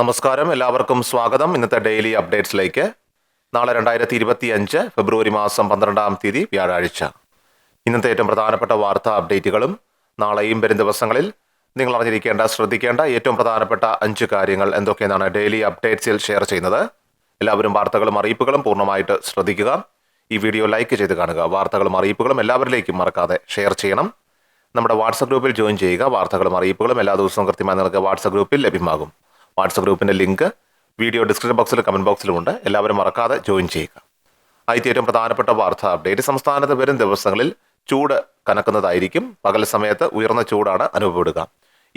നമസ്കാരം. എല്ലാവർക്കും സ്വാഗതം. ഇന്നത്തെ ഡെയിലി അപ്ഡേറ്റ്സിലേക്ക്. നാളെ രണ്ടായിരത്തി ഇരുപത്തി അഞ്ച് ഫെബ്രുവരി മാസം പന്ത്രണ്ടാം തീയതി വ്യാഴാഴ്ച. ഇന്നത്തെ ഏറ്റവും പ്രധാനപ്പെട്ട വാർത്താ അപ്ഡേറ്റുകളും നാളെയും വരും ദിവസങ്ങളിൽ നിങ്ങൾ അറിഞ്ഞിരിക്കേണ്ട ശ്രദ്ധിക്കേണ്ട ഏറ്റവും പ്രധാനപ്പെട്ട അഞ്ച് കാര്യങ്ങൾ എന്തൊക്കെയെന്നാണ് ഡെയിലി അപ്ഡേറ്റ്സിൽ ഷെയർ ചെയ്യുന്നത്. എല്ലാവരും വാർത്തകളും അറിയിപ്പുകളും പൂർണമായിട്ട് ശ്രദ്ധിക്കുക. ഈ വീഡിയോ ലൈക്ക് ചെയ്ത് കാണുക. വാർത്തകളും അറിയിപ്പുകളും എല്ലാവരിലേക്കും മറക്കാതെ ഷെയർ ചെയ്യണം. നമ്മുടെ വാട്സപ്പ് ഗ്രൂപ്പിൽ ജോയിൻ ചെയ്യുക. വാർത്തകളും അറിയിപ്പുകളും എല്ലാ ദിവസവും കൃത്യമായി നിങ്ങൾക്ക് വാട്സപ്പ് ഗ്രൂപ്പിൽ ലഭ്യമാകും. വാട്സപ്പ് ഗ്രൂപ്പിന്റെ ലിങ്ക് വീഡിയോ ഡിസ്ക്രിപ്ഷൻ ബോക്സിലും കമന്റ് ബോക്സിലുമുണ്ട് എല്ലാവരും മറക്കാതെ ജോയിൻ ചെയ്യുക. ആദ്യത്തെ ഏറ്റവും പ്രധാനപ്പെട്ട വാർത്താ അപ്ഡേറ്റ്. സംസ്ഥാനത്ത് വരും ദിവസങ്ങളിൽ ചൂട് കനക്കുന്നതായിരിക്കും. പകൽ സമയത്ത് ഉയർന്ന ചൂടാണ് അനുഭവപ്പെടുക.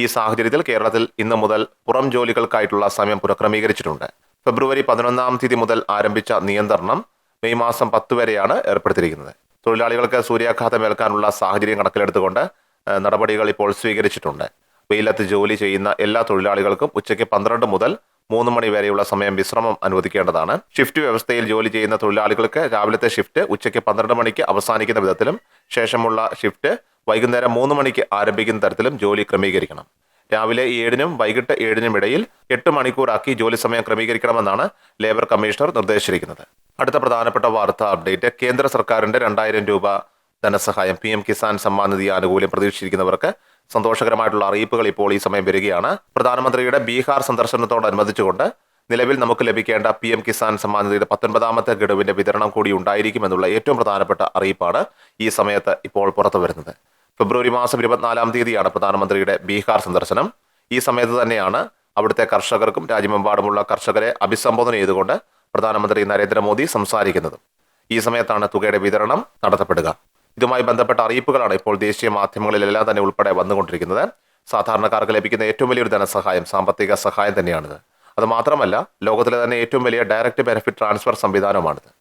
ഈ സാഹചര്യത്തിൽ കേരളത്തിൽ ഇന്ന് മുതൽ പുറം ജോലികൾക്കായിട്ടുള്ള സമയം പുനഃക്രമീകരിച്ചിട്ടുണ്ട്. ഫെബ്രുവരി പതിനൊന്നാം തീയതി മുതൽ ആരംഭിച്ച നിയന്ത്രണം മെയ് മാസം പത്ത് വരെയാണ് ഏർപ്പെടുത്തിയിരിക്കുന്നത്. തൊഴിലാളികൾക്ക് സൂര്യാഘാതം ഏൽക്കാനുള്ള സാഹചര്യം കണക്കിലെടുത്തുകൊണ്ട് നടപടികൾ ഇപ്പോൾ സ്വീകരിച്ചിട്ടുണ്ട്. വെയിലത്ത് ജോലി ചെയ്യുന്ന എല്ലാ തൊഴിലാളികൾക്കും ഉച്ചയ്ക്ക് പന്ത്രണ്ട് മുതൽ മൂന്ന് മണി വരെയുള്ള സമയം വിശ്രമം അനുവദിക്കേണ്ടതാണ്. ഷിഫ്റ്റ് വ്യവസ്ഥയിൽ ജോലി ചെയ്യുന്ന തൊഴിലാളികൾക്ക് രാവിലത്തെ ഷിഫ്റ്റ് ഉച്ചയ്ക്ക് പന്ത്രണ്ട് മണിക്ക് അവസാനിക്കുന്ന വിധത്തിലും ശേഷമുള്ള ഷിഫ്റ്റ് വൈകുന്നേരം മൂന്ന് മണിക്ക് ആരംഭിക്കുന്ന തരത്തിലും ജോലി ക്രമീകരിക്കണം. രാവിലെ ഏഴിനും വൈകിട്ട് ഏഴിനും ഇടയിൽ എട്ട് മണിക്കൂറാക്കി ജോലി സമയം ക്രമീകരിക്കണമെന്നാണ് ലേബർ കമ്മീഷണർ നിർദ്ദേശിച്ചിരിക്കുന്നത്. അടുത്ത പ്രധാനപ്പെട്ട വാർത്താ അപ്ഡേറ്റ് കേന്ദ്ര സർക്കാരിന്റെ രണ്ടായിരം രൂപ ധനസഹായം പി എം കിസാൻ സമ്മാൻ നിധി ആനുകൂല്യം പ്രതീക്ഷിച്ചിരിക്കുന്നവർക്ക് സന്തോഷകരമായിട്ടുള്ള അറിയിപ്പുകൾ ഇപ്പോൾ ഈ സമയം വരികയാണ്. പ്രധാനമന്ത്രിയുടെ ബീഹാർ സന്ദർശനത്തോടനുബന്ധിച്ചുകൊണ്ട് നിലവിൽ നമുക്ക് ലഭിക്കേണ്ട പി എം കിസാൻ സമ്മാൻ പത്തൊൻപതാമത്തെ ഗഡുവിന്റെ വിതരണം കൂടി ഉണ്ടായിരിക്കുമെന്നുള്ള ഏറ്റവും പ്രധാനപ്പെട്ട അറിയിപ്പാണ് ഈ സമയത്ത് ഇപ്പോൾ പുറത്തു വരുന്നത്. ഫെബ്രുവരി മാസം ഇരുപത്തിനാലാം തീയതിയാണ് പ്രധാനമന്ത്രിയുടെ ബീഹാർ സന്ദർശനം. ഈ സമയത്ത് തന്നെയാണ് അവിടുത്തെ കർഷകർക്കും രാജ്യമെമ്പാടുമുള്ള കർഷകരെ അഭിസംബോധന ചെയ്തുകൊണ്ട് പ്രധാനമന്ത്രി നരേന്ദ്രമോദി സംസാരിക്കുന്നത്. ഈ സമയത്താണ് തുകയുടെ വിതരണം നടത്തപ്പെടുക. ഇതുമായി ബന്ധപ്പെട്ട അറിയിപ്പുകളാണ് ഇപ്പോൾ ദേശീയ മാധ്യമങ്ങളിലെല്ലാം തന്നെ ഉൾപ്പെടെ വന്നുകൊണ്ടിരിക്കുന്നത്. സാധാരണക്കാർക്ക് ലഭിക്കുന്ന ഏറ്റവും വലിയൊരു ധനസഹായം സാമ്പത്തിക സഹായം തന്നെയാണിത്. അത് മാത്രമല്ല ലോകത്തിലെ തന്നെ ഏറ്റവും വലിയ ഡയറക്റ്റ് ബെനിഫിറ്റ് ട്രാൻസ്ഫർ സംവിധാനമാണിത്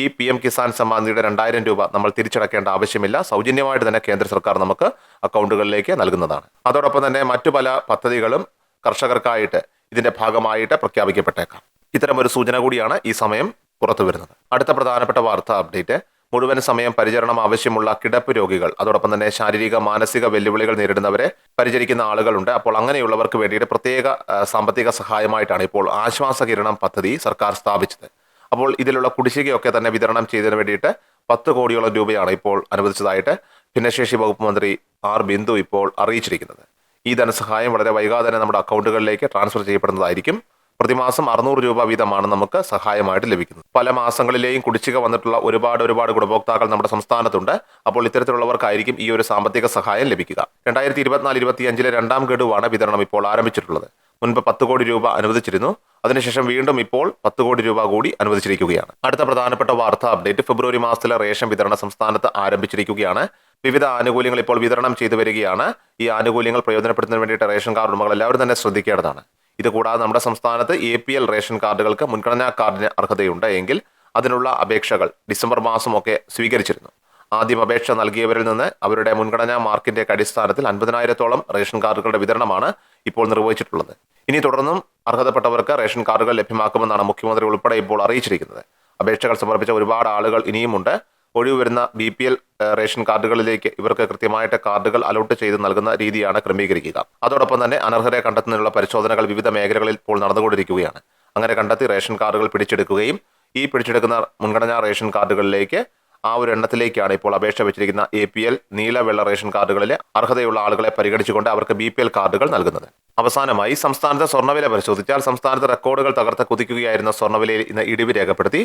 ഈ പി എം കിസാൻ സമ്മാൻ നിധിയുടെ രണ്ടായിരം രൂപ നമ്മൾ തിരിച്ചടക്കേണ്ട ആവശ്യമില്ല. സൗജന്യമായിട്ട് തന്നെ കേന്ദ്ര സർക്കാർ നമുക്ക് അക്കൗണ്ടുകളിലേക്ക് നൽകുന്നതാണ്. അതോടൊപ്പം തന്നെ മറ്റു പല പദ്ധതികളും കർഷകർക്കായിട്ട് ഇതിന്റെ ഭാഗമായിട്ട് പ്രഖ്യാപിക്കപ്പെട്ടേക്കാം. ഇത്തരം ഒരു സൂചന കൂടിയാണ് ഈ സമയം പുറത്തു വരുന്നത് അടുത്ത പ്രധാനപ്പെട്ട വാർത്താ അപ്ഡേറ്റ് മുഴുവൻ സമയം പരിചരണം ആവശ്യമുള്ള കിടപ്പ് രോഗികൾ അതോടൊപ്പം തന്നെ ശാരീരിക മാനസിക വെല്ലുവിളികൾ നേരിടുന്നവരെ പരിചരിക്കുന്ന ആളുകളുണ്ട്. അപ്പോൾ അങ്ങനെയുള്ളവർക്ക് വേണ്ടിയിട്ട് പ്രത്യേക സാമ്പത്തിക സഹായമായിട്ടാണ് ഇപ്പോൾ ആശ്വാസ കിരണം പദ്ധതി സർക്കാർ സ്ഥാപിച്ചത്. അപ്പോൾ ഇതിലുള്ള കുടിശ്ശികയൊക്കെ തന്നെ വിതരണം ചെയ്തതിന് വേണ്ടിയിട്ട് പത്ത് കോടിയോളം രൂപയാണ് ഇപ്പോൾ അനുവദിച്ചതായിട്ട് ഭിന്നശേഷി വകുപ്പ് മന്ത്രി ആർ ബിന്ദു ഇപ്പോൾ അറിയിച്ചിരിക്കുന്നത്. ഈ ധനസഹായം വളരെ വൈകാതെ തന്നെ നമ്മുടെ അക്കൗണ്ടുകളിലേക്ക് ട്രാൻസ്ഫർ ചെയ്യപ്പെടുന്നതായിരിക്കും. പ്രതിമാസം അറുന്നൂറ് രൂപ വീതമാണ് നമുക്ക് സഹായമായിട്ട് ലഭിക്കുന്നത്. പല മാസങ്ങളിലെയും കുടിശ്ശിക വന്നിട്ടുള്ള ഒരുപാട് ഒരുപാട് ഗുണഭോക്താക്കൾ നമ്മുടെ സംസ്ഥാനത്തുണ്ട്. അപ്പോൾ ഇത്തരത്തിലുള്ളവർക്കായിരിക്കും ഈ ഒരു സാമ്പത്തിക സഹായം ലഭിക്കുക. രണ്ടായിരത്തി ഇരുപത്തിനാല് ഇരുപത്തിയഞ്ചിലെ രണ്ടാം ഗഡുവാണ് വിതരണം ഇപ്പോൾ ആരംഭിച്ചിട്ടുള്ളത്. മുൻപ് പത്ത് കോടി രൂപ അനുവദിച്ചിരുന്നു. അതിനുശേഷം വീണ്ടും ഇപ്പോൾ പത്ത് കോടി രൂപ കൂടി അനുവദിച്ചിരിക്കുകയാണ്. അടുത്ത പ്രധാനപ്പെട്ട വാർത്താ അപ്ഡേറ്റ് ഫെബ്രുവരി മാസത്തിലെ റേഷൻ വിതരണ സംസ്ഥാനത്ത് ആരംഭിച്ചിരിക്കുകയാണ്. വിവിധ ആനുകൂല്യങ്ങൾ ഇപ്പോൾ വിതരണം ചെയ്തു വരികയാണ്. ഈ ആനുകൂല്യങ്ങൾ പ്രയോജനപ്പെടുത്തുന്നതിന് വേണ്ടിയിട്ട് റേഷൻ കാർഡ് ഉടമകൾ എല്ലാവരും തന്നെ ശ്രദ്ധിക്കേണ്ടതാണ്. ഇത് കൂടാതെ നമ്മുടെ സംസ്ഥാനത്ത് എ പി എൽ റേഷൻ കാർഡുകൾക്ക് മുൻഗണനാ കാർഡിന് അർഹതയുണ്ട് എങ്കിൽ അതിനുള്ള അപേക്ഷകൾ ഡിസംബർ മാസമൊക്കെ സ്വീകരിച്ചിരുന്നു. ആദ്യം അപേക്ഷ നൽകിയവരിൽ നിന്ന് അവരുടെ മുൻഗണനാ മാർക്കിന്റെ അടിസ്ഥാനത്തിൽ അൻപതിനായിരത്തോളം റേഷൻ കാർഡുകളുടെ വിതരണമാണ് ഇപ്പോൾ നിർവഹിച്ചിട്ടുള്ളത്. ഇനി തുടർന്നും അർഹതപ്പെട്ടവർക്ക് റേഷൻ കാർഡുകൾ ലഭ്യമാക്കുമെന്നാണ് മുഖ്യമന്ത്രി ഉൾപ്പെടെ ഇപ്പോൾ അറിയിച്ചിരിക്കുന്നത്. അപേക്ഷകൾ സമർപ്പിച്ച ഒരുപാട് ആളുകൾ ഇനിയുമുണ്ട്. ഒഴിവ് വരുന്ന ബി പി എൽ റേഷൻ കാർഡുകളിലേക്ക് ഇവർക്ക് കൃത്യമായിട്ട് കാർഡുകൾ അലോട്ട് ചെയ്ത് നൽകുന്ന രീതിയാണ് ക്രമീകരിക്കുക. അതോടൊപ്പം തന്നെ അനർഹരെ കണ്ടെത്തുന്നതിനുള്ള പരിശോധനകൾ വിവിധ മേഖലകളിൽ ഇപ്പോൾ നടന്നുകൊണ്ടിരിക്കുകയാണ്. അങ്ങനെ കണ്ടെത്തി റേഷൻ കാർഡുകൾ പിടിച്ചെടുക്കുകയും ഈ പിടിച്ചെടുക്കുന്ന മുൻഗണനാ റേഷൻ കാർഡുകളിലേക്ക് ആ ഒരു എണ്ണത്തിലേക്കാണ് ഇപ്പോൾ അപേക്ഷ വെച്ചിരിക്കുന്ന എ പി എൽ നീല വെള്ള റേഷൻ കാർഡുകളിലെ അർഹതയുള്ള ആളുകളെ പരിഗണിച്ചുകൊണ്ട് അവർക്ക് ബി പി എൽ കാർഡുകൾ നൽകുന്നത്. അവസാനമായി സംസ്ഥാനത്തെ സ്വർണവില പരിശോധിച്ചാൽ സംസ്ഥാനത്തെ റെക്കോർഡുകൾ തകർത്ത് കുതിക്കുകയായിരുന്ന സ്വർണവിലയിൽ ഇന്ന് ഇടിവ് രേഖപ്പെടുത്തി.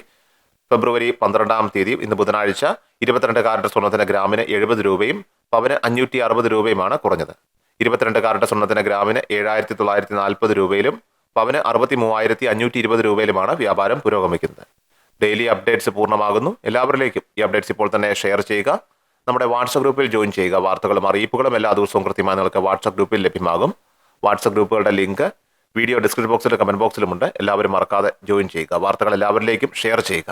ഫെബ്രുവരി പന്ത്രണ്ടാം തീയതി ഇന്ന് ബുധനാഴ്ച ഇരുപത്തിരണ്ട് കാരറ്റ് സ്വർണത്തിന് ഗ്രാമിന് എഴുപത് രൂപയും പവന് അഞ്ഞൂറ്റി അറുപത് രൂപയുമാണ് കുറഞ്ഞത്. ഇരുപത്തിരണ്ട് കാരറ്റ് സ്വർണത്തിന് ഗ്രാമിന് ഏഴായിരത്തി തൊള്ളായിരത്തി നാൽപ്പത് രൂപയിലും പവന് അറുപത്തി മൂവായിരത്തി അഞ്ഞൂറ്റി ഇരുപത് രൂപയിലുമാണ് വ്യാപാരം പുരോഗമിക്കുന്നത്. ഡെയിലി അപ്ഡേറ്റ്സ് പൂർണമാകുന്നു. എല്ലാവരിലേക്കും ഈ അപ്ഡേറ്റ്സ് ഇപ്പോൾ തന്നെ ഷെയർ ചെയ്യുക. നമ്മുടെ വാട്സപ്പ് ഗ്രൂപ്പിൽ ജോയിൻ ചെയ്യുക. വാർത്തകളും അറിയിപ്പുകളും എല്ലാ ദിവസവും കൃത്യമായി നിങ്ങൾക്ക് വാട്സപ്പ് ഗ്രൂപ്പിൽ ലഭ്യമാകും. വാട്സപ്പ് ഗ്രൂപ്പുകളുടെ ലിങ്ക് വീഡിയോ ഡിസ്ക്രിപ്ഷൻ ബോക്സിലും കമന്റ് ബോക്സിലുമുണ്ട്. എല്ലാവരും മറക്കാതെ ജോയിൻ ചെയ്യുക. വാർത്തകൾ എല്ലാവരിലേക്കും ഷെയർ ചെയ്യുക.